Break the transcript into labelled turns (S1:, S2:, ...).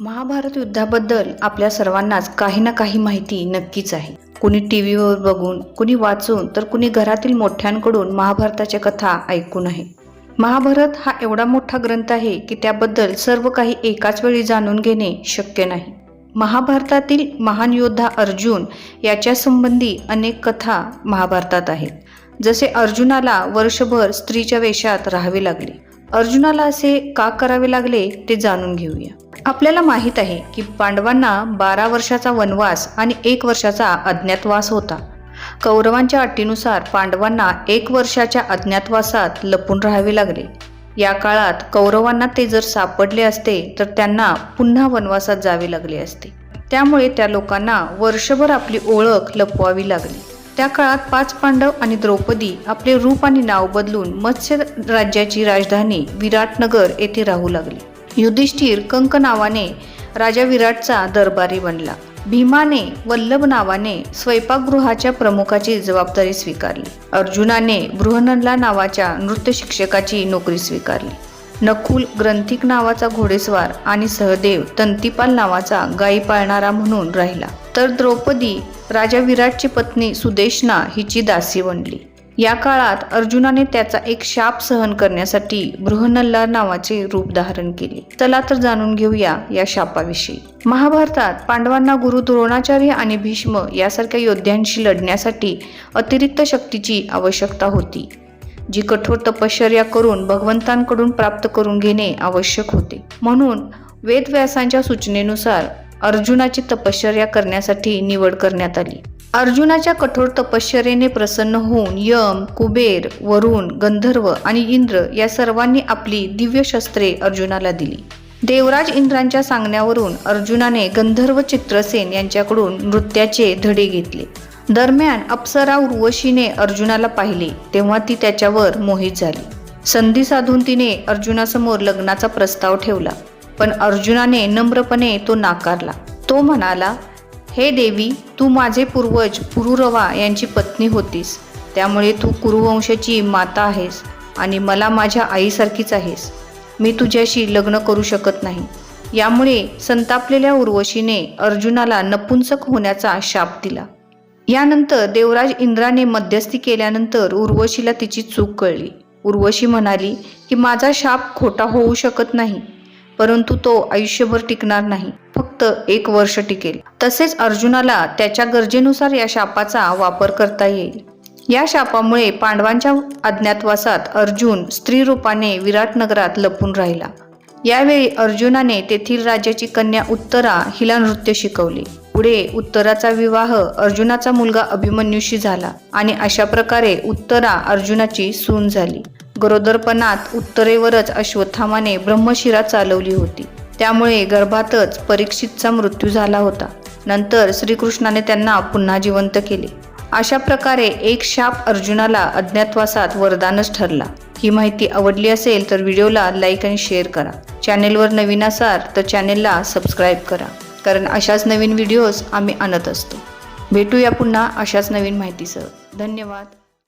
S1: महाभारत युद्धाबद्दल आपल्या सर्वांनाच काही ना काही माहिती नक्कीच आहे. कुणी टी व्हीवर बघून कुणी वाचून तर कुणी घरातील मोठ्यांकडून महाभारताच्या कथा ऐकून आहे. महाभारत हा एवढा मोठा ग्रंथ आहे की त्याबद्दल सर्व काही एकाच वेळी जाणून घेणे शक्य नाही. महाभारतातील महान योद्धा अर्जुन याच्यासंबंधी अनेक कथा महाभारतात आहेत. जसे अर्जुनाला वर्षभर स्त्रीच्या वेशात राहावे लागले. अर्जुनाला असे का करावे लागले ते जाणून घेऊया. आपल्याला माहीत आहे की पांडवांना बारा वर्षाचा वनवास आणि एक वर्षाचा अज्ञातवास होता. कौरवांच्या अटीनुसार पांडवांना एक वर्षाच्या अज्ञातवासात लपून राहावे लागले. या काळात कौरवांना ते जर सापडले असते तर त्यांना पुन्हा वनवासात जावे लागले असते. त्यामुळे त्या लोकांना वर्षभर आपली ओळख लपवावी लागली. त्या काळात पाच पांडव आणि द्रौपदी आपले रूप आणि नाव बदलून मत्स्य राज्याची राजधानी विराटनगर येथे राहू लागली. युधिष्ठिर कंक नावाने राजा विराटचा दरबारी बनला. भीमाने वल्लभ नावाने स्वयंपाकगृहाच्या प्रमुखाची जबाबदारी स्वीकारली. अर्जुनाने बृहनला नावाच्या नृत्य शिक्षकाची नोकरी स्वीकारली. नकुल ग्रंथिक नावाचा घोडेस्वार आणि सहदेव तंतीपाल नावाचा गायी पाळणारा म्हणून राहिला. तर द्रौपदी राजा विराटची पत्नी सुदेशना हिची दासी बनली. या काळात अर्जुनाने त्याचा एक शाप सहन करण्यासाठी बृहनल्ला नावाचे रूप धारण केले. चला तर जाणून घेऊया या शापाविषयी. महाभारतात पांडवांना गुरु द्रोणाचार्य आणि भीष्म यासारख्या योद्ध्यांशी लढण्यासाठी अतिरिक्त शक्तीची आवश्यकता होती जी कठोर तपश्चर्या करून भगवंतांकडून प्राप्त करून घेणे आवश्यक होते. म्हणून वेदव्यासांच्या सूचनेनुसार अर्जुनाची तपश्चर्या करण्यासाठी निवड करण्यात आली. अर्जुनाच्या कठोर तपश्चरेने प्रसन्न होऊन यम कुबेर वरुण गंधर्व आणि इंद्र या सर्वांनी आपली दिव्य शस्त्रे अर्जुनाला दिली. देवराज इंद्रांच्या सांगण्यावरून अर्जुनाने गंधर्व चित्रसेन यांच्याकडून नृत्याचे धडे घेतले. दरम्यान अप्सरा उर्वशीने अर्जुनाला पाहिले तेव्हा ती त्याच्यावर मोहित झाली. संधी साधून तिने अर्जुनासमोर लग्नाचा प्रस्ताव ठेवला पण अर्जुनाने नम्रपणे तो नाकारला. तो म्हणाला हे देवी तू माझे पूर्वज पुरुरवा यांची पत्नी होतीस. त्यामुळे तू कुरुवंशाची माता आहेस आणि मला माझ्या आईसारखीच आहेस. मी तुझ्याशी लग्न करू शकत नाही यामुळे संतापलेल्या उर्वशीने अर्जुनाला नपुंसक होण्याचा शाप दिला. यानंतर देवराज इंद्राने मध्यस्थी केल्यानंतर उर्वशीला तिची चूक कळली. उर्वशी म्हणाली की माझा शाप खोटा होऊ शकत नाही. परंतु तो आयुष्यभर टिकणार नाही. फक्त एक वर्ष टिकेल. तसेच अर्जुनाला त्याच्या गरजेनुसार या शापाचा वापर करता येईल. या शापामुळे पांडवांच्या अज्ञातवासात अर्जुन स्त्री रूपाने विराटनगरात लपून राहिला. यावेळी अर्जुनाने तेथील राजाची कन्या उत्तरा हिला नृत्य शिकवले. पुढे उत्तराचा विवाह अर्जुनाचा मुलगा अभिमन्यूशी झाला आणि अशा प्रकारे उत्तरा अर्जुनाची सून झाली. गरोदरपणात उत्तरेवरच अश्वत्थामाने ब्रह्मशिरा चालवली होती. त्यामुळे गर्भातच परीक्षितचा मृत्यू झाला होता. नंतर श्रीकृष्णाने त्यांना पुन्हा जिवंत केले. अशा प्रकारे एक शाप अर्जुनाला अज्ञातवासात वरदानच ठरला. ही माहिती आवडली असेल तर व्हिडिओला लाईक आणि शेअर करा. चॅनेलवर नवीन असाल तर चॅनेलला सबस्क्राईब करा. कारण अशाच नवीन व्हिडिओज आम्ही आणत असतो. भेटूया पुन्हा अशाच नवीन माहितीसह. धन्यवाद.